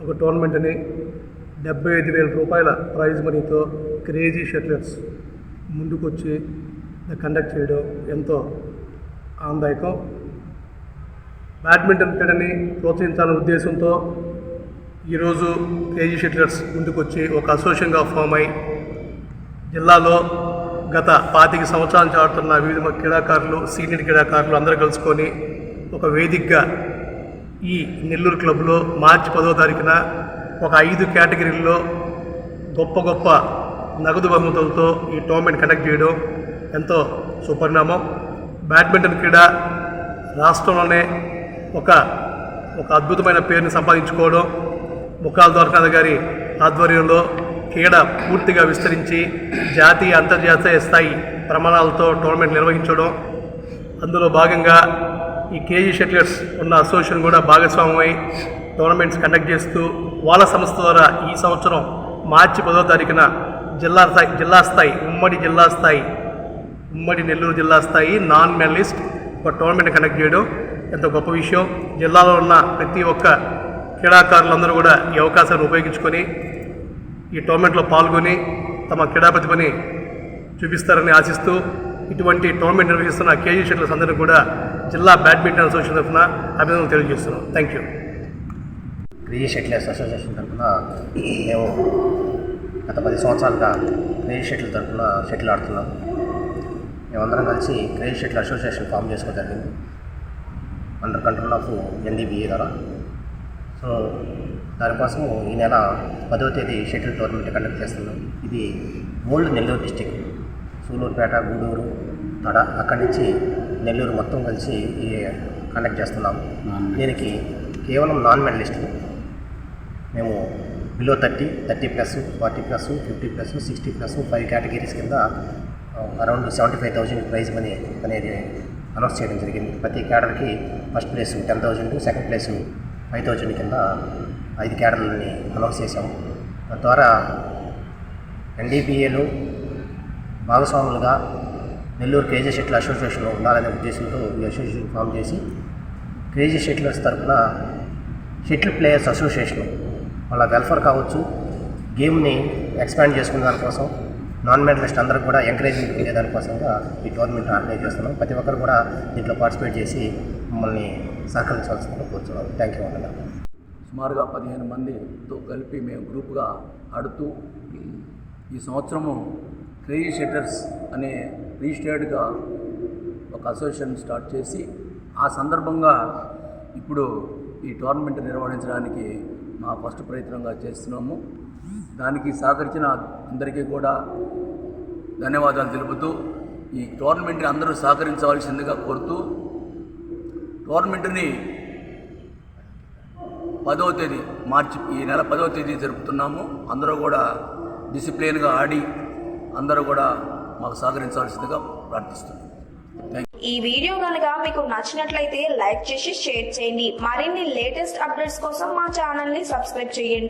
ఒక టోర్నమెంట్ని డెబ్బై ఐదు వేల రూపాయల ప్రైజ్ మనీతో క్రేజీ షట్లర్స్ ముందుకొచ్చి కండక్ట్ చేయడం ఎంతో ఆనందాయకం బ్యాడ్మింటన్ క్రీడని ప్రోత్సహించాలనే ఉద్దేశంతో ఈరోజు క్రేజీ షట్లర్స్ ముందుకొచ్చి ఒక అసోసియేషన్గా ఫామ్ అయి జిల్లాలో గత పాతిక సంవత్సరాల నుంచి ఆడుతున్న వివిధ క్రీడాకారులు సీనియర్ క్రీడాకారులు అందరూ కలుసుకొని ఒక వేదికగా ఈ నెల్లూరు క్లబ్లో మార్చి పదో తారీఖున ఒక ఐదు కేటగిరీల్లో గొప్ప గొప్ప నగదు బహుమతులతో ఈ టోర్నమెంట్ కండక్ట్ చేయడం ఎంతో సుపరిణామం. బ్యాడ్మింటన్ క్రీడ రాష్ట్రంలోనే ఒక ఒక అద్భుతమైన పేరుని సంపాదించుకోవడం ముఖాల ద్వారకానాథ్ గారి ఆధ్వర్యంలో క్రీడ పూర్తిగా విస్తరించి జాతీయ అంతర్జాతీయ స్థాయి ప్రమాణాలతో టోర్నమెంట్ నిర్వహించడం. అందులో భాగంగా ఈ కేజీ షెట్లర్స్ ఉన్న అసోసియేషన్ కూడా భాగస్వామ్యమై టోర్నమెంట్స్ కండక్ట్ చేస్తూ వాళ్ళ సంస్థ ద్వారా ఈ సంవత్సరం మార్చి పదో తారీఖున జిల్లా స్థాయి జిల్లా స్థాయి ఉమ్మడి జిల్లా స్థాయి ఉమ్మడి నెల్లూరు జిల్లా స్థాయి నాన్ మెడలిస్ట్ ఒక టోర్నమెంట్ కండక్ట్ చేయడం ఎంతో గొప్ప విషయం. జిల్లాలో ఉన్న ప్రతి ఒక్క క్రీడాకారులందరూ కూడా ఈ అవకాశాన్ని ఉపయోగించుకొని ఈ టోర్నమెంట్లో పాల్గొని తమ క్రీడా ప్రతిభని చూపిస్తారని ఆశిస్తూ ఇటువంటి టోర్నమెంట్ నిర్వహిస్తున్న కేజీ షెట్లర్స్ అందరూ కూడా జిల్లా బ్యాడ్మింటన్ అసోసియేషన్ తరఫున అభినందనలు తెలియజేస్తున్నాం. Thank you crazy shuttlers association తరఫున మేము గత పది సంవత్సరాలుగా క్రేజీ షెటిల్ తరఫున షటిల్ ఆడుతున్నాం. మేమందరం కలిసి క్రేజీ షెటిల్ అసోసియేషన్ ఫామ్ చేసుకోవడం జరిగింది. అండర్ కంట్రోల్ ఆఫ్ ఎన్డీబీఏ ద్వారా. సో దానికోసం ఈ నెల పదవ తేదీ షటిల్ టోర్నమెంట్ కండక్ట్ చేస్తున్నాం. ఇది ఓల్డ్ నెల్లూరు డిస్టిక్. సూలూరుపేట గూడూరు తడ అక్కడి నుంచి నెల్లూరు మొత్తం కలిసి ఈ కండక్ట్ చేస్తున్నాం. దీనికి కేవలం నాన్ మెడలిస్టులు మేము below thirty thirty plus forty plus fifty plus sixty plus five categories కింద around seventy five thousand prize money అనేది అనౌన్స్ చేయడం జరిగింది. ప్రతి క్యాడర్కి first place ten thousand second place five thousand కింద ఐదు క్యాడర్లని అనౌన్స్ చేశాము. తద్వారా ఎన్డీపీఏలో భాగస్వాములుగా నెల్లూరు క్రేజీ షెట్ల అసోసియేషన్లో ఉండాలనే ఉద్దేశంతో ఈ అసోసియేషన్ ఫామ్ చేసి క్రేజీ షెట్లర్స్ తరఫున షెటిల్ ప్లేయర్స్ అసోసియేషన్ వాళ్ళ వెల్ఫేర్ కావచ్చు గేమ్ని ఎక్స్పాండ్ చేసుకునే దానికోసం నాన్ మెడలిస్ట్ అందరికి కూడా ఎంకరేజ్మెంట్ ఉండే దానికోసంగా ఈ టోర్నమెంట్ ఆర్గనైజ్ చేస్తున్నాం. ప్రతి ఒక్కరు కూడా దీంట్లో పార్టిసిపేట్ చేసి మమ్మల్ని సహకరించవలసిందిగా కోరుతున్నాం థ్యాంక్ యూ అన్నమాట సుమారుగా పదిహేను మందితో కలిపి మేము గ్రూప్గా ఆడుతూ ఈ సంవత్సరము క్రేజీ షెటర్స్ అనే రిజిస్టర్డ్గా ఒక అసోసియేషన్ స్టార్ట్ చేసి ఆ సందర్భంగా ఇప్పుడు ఈ టోర్నమెంట్ నిర్వహించడానికి మా ఫస్ట్ ప్రయత్నంగా చేస్తున్నాము. దానికి సహకరించిన అందరికీ కూడా ధన్యవాదాలు తెలుపుతూ ఈ టోర్నమెంట్ని అందరూ సహకరించవలసిందిగా కోరుతూ టోర్నమెంట్ని పదవ తేదీ మార్చి ఈ నెల పదవ తేదీ జరుపుతున్నాము. అందరూ కూడా డిసిప్లిన్గా ఆడి అందరూ కూడా మాకు సహకరించాల్సిందిగా ప్రార్థిస్తున్నాం. ఈ వీడియో కనుక మీకు నచ్చినట్లయితే లైక్ చేసి షేర్ చేయండి. మరిన్ని లేటెస్ట్ అప్డేట్స్ కోసం మా ఛానల్ని సబ్స్క్రైబ్ చేయండి.